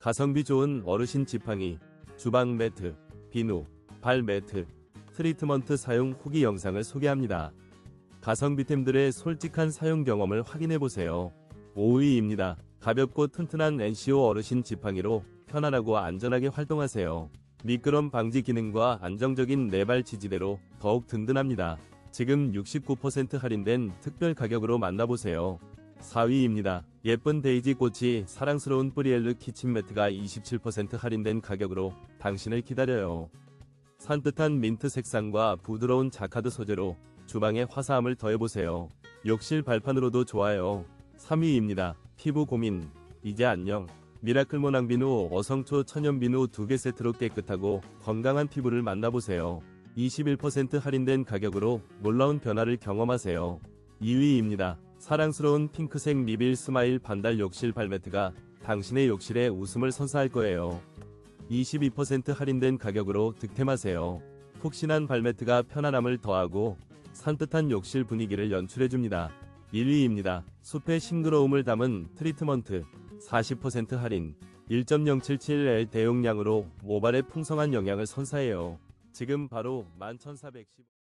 가성비 좋은 어르신 지팡이, 주방 매트, 비누, 발 매트, 트리트먼트 사용 후기 영상을 소개합니다. 가성비템들의 솔직한 사용 경험을 확인해보세요. 5위입니다. 가볍고 튼튼한 NCO 어르신 지팡이로 편안하고 안전하게 활동하세요. 미끄럼 방지 기능과 안정적인 네발 지지대로 더욱 든든합니다. 지금 69% 할인된 특별 가격으로 만나보세요. 4위입니다. 예쁜 데이지 꽃이 사랑스러운 뿌리엘르 키친 매트가 27% 할인된 가격으로 당신을 기다려요. 산뜻한 민트 색상과 부드러운 자카드 소재로 주방에 화사함을 더해보세요. 욕실 발판으로도 좋아요. 3위입니다. 피부 고민, 이제 안녕. 미라클 모낭 비누 어성초 천연 비누 두 개 세트로 깨끗하고 건강한 피부를 만나보세요. 21% 할인된 가격으로 놀라운 변화를 경험하세요. 2위입니다. 사랑스러운 핑크색 미빌 스마일 반달 욕실 발매트가 당신의 욕실에 웃음을 선사할 거예요. 22% 할인된 가격으로 득템하세요. 푹신한 발매트가 편안함을 더하고 산뜻한 욕실 분위기를 연출해줍니다. 1위입니다. 숲의 싱그러움을 담은 트리트먼트 40% 할인 1.077L 대용량으로 모발에 풍성한 영양을 선사해요. 지금 바로 11,410